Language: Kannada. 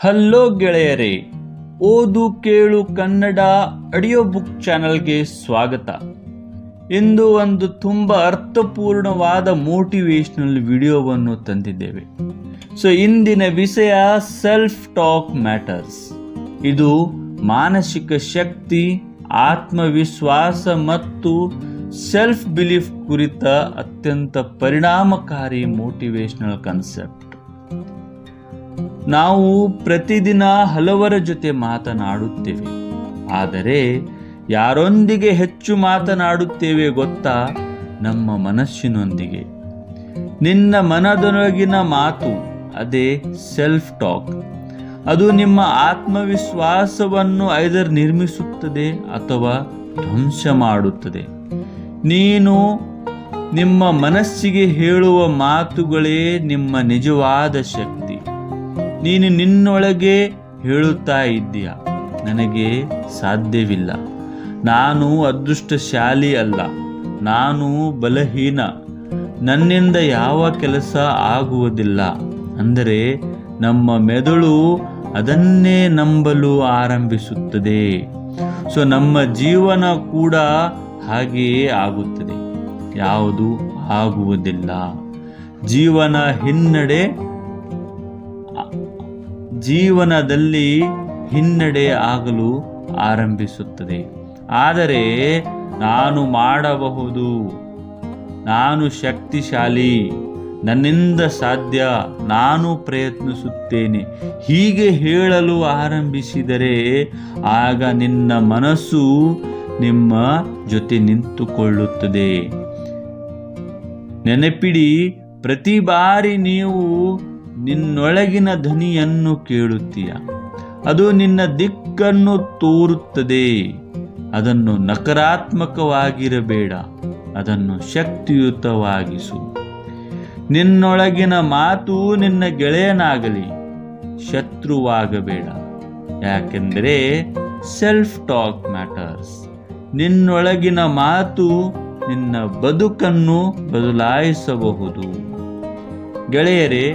ಹಲೋ ಗೆಳೆಯರೇ, ಓದು ಕೇಳು ಕನ್ನಡ ಆಡಿಯೋ ಬುಕ್ ಚಾನಲ್ಗೆ ಸ್ವಾಗತ. ಇಂದು ಒಂದು ತುಂಬ ಅರ್ಥಪೂರ್ಣವಾದ ಮೋಟಿವೇಶನಲ್ ವಿಡಿಯೋವನ್ನು ತಂದಿದ್ದೇವೆ. ಸೊ ಇಂದಿನ ವಿಷಯ ಸೆಲ್ಫ್ ಟಾಕ್ ಮ್ಯಾಟರ್ಸ್ ಇದು ಮಾನಸಿಕ ಶಕ್ತಿ, ಆತ್ಮವಿಶ್ವಾಸ ಮತ್ತು ಸೆಲ್ಫ್ ಬಿಲೀಫ್ ಕುರಿತ ಅತ್ಯಂತ ಪರಿಣಾಮಕಾರಿ ಮೋಟಿವೇಶ್ನಲ್ ಕನ್ಸೆಪ್ಟ್ ನಾವು ಪ್ರತಿದಿನ ಹಲವರ ಜೊತೆ ಮಾತನಾಡುತ್ತೇವೆ. ಆದರೆ ಯಾರೊಂದಿಗೆ ಹೆಚ್ಚು ಮಾತನಾಡುತ್ತೇವೆ ಗೊತ್ತಾ? ನಮ್ಮ ಮನಸ್ಸಿನೊಂದಿಗೆ. ನಿನ್ನ ಮನದೊಳಗಿನ ಮಾತು, ಅದೇ ಸೆಲ್ಫ್ ಟಾಕ್ ಅದು ನಿಮ್ಮ ಆತ್ಮವಿಶ್ವಾಸವನ್ನು ಐದರ್ ನಿರ್ಮಿಸುತ್ತದೆ ಅಥವಾ ಧ್ವಂಸ ಮಾಡುತ್ತದೆ. ನೀನು ನಿಮ್ಮ ಮನಸ್ಸಿಗೆ ಹೇಳುವ ಮಾತುಗಳೇ ನಿಮ್ಮ ನಿಜವಾದ ಶಕ್ತಿ. ನೀನು ನಿನ್ನೊಳಗೆ ಹೇಳುತ್ತಾ ಇದ್ದೀಯ? ನನಗೆ ಸಾಧ್ಯವಿಲ್ಲ. ನಾನು ಅದೃಷ್ಟಶಾಲಿ ಅಲ್ಲ. ನಾನು ಬಲಹೀನ. ನನ್ನಿಂದ ಯಾವ ಕೆಲಸ ಆಗುವುದಿಲ್ಲ. ಅಂದರೆ ನಮ್ಮ ಮೆದುಳು ಅದನ್ನೇ ನಂಬಲು ಆರಂಭಿಸುತ್ತದೆ. ಸೊ, ನಮ್ಮ ಜೀವನ ಕೂಡ ಹಾಗೆಯೇ ಆಗುತ್ತದೆ. ಯಾವುದು ಆಗುವುದಿಲ್ಲ. ಜೀವನ ಹಿನ್ನಡೆ ಜೀವನದಲ್ಲಿ ಹಿನ್ನಡೆ ಆಗಲು ಆರಂಭಿಸುತ್ತದೆ. ಆದರೆ ನಾನು ಮಾಡಬಹುದು. ನಾನು ಶಕ್ತಿಶಾಲಿ. ನನ್ನಿಂದ ಸಾಧ್ಯ. ನಾನು ಪ್ರಯತ್ನಿಸುತ್ತೇನೆ. ಹೀಗೆ ಹೇಳಲು ಆರಂಭಿಸಿದರೆ ಆಗ ನಿನ್ನ ಮನಸ್ಸು ನಿಮ್ಮ ಜೊತೆ ನಿಂತುಕೊಳ್ಳುತ್ತದೆ. ನೆನಪಿಡಿ, ಪ್ರತಿ ಬಾರಿ ನೀವು ನಿನ್ನೊಳಗಿನ ಧ್ವನಿಯನ್ನು ಕೇಳುತ್ತೀಯ. ಅದು ನಿನ್ನ ದಿಕ್ಕನ್ನು ತೋರುತ್ತದೆ. ಅದನ್ನು ನಕಾರಾತ್ಮಕವಾಗಿರಬೇಡ. ಅದನ್ನು ಶಕ್ತಿಯುತವಾಗಿಸು. ನಿನ್ನೊಳಗಿನ ಮಾತು ನಿನ್ನ ಗೆಳೆಯನಾಗಲಿ. ಶತ್ರುವಾಗಬೇಡ. ಯಾಕೆಂದರೆ ಸೆಲ್ಫ್ ಟಾಕ್ ಮ್ಯಾಟರ್ಸ್ ನಿನ್ನೊಳಗಿನ ಮಾತು ನಿನ್ನ ಬದುಕನ್ನು ಬದಲಾಯಿಸಬಹುದು. ಗೆಳೆಯರೇ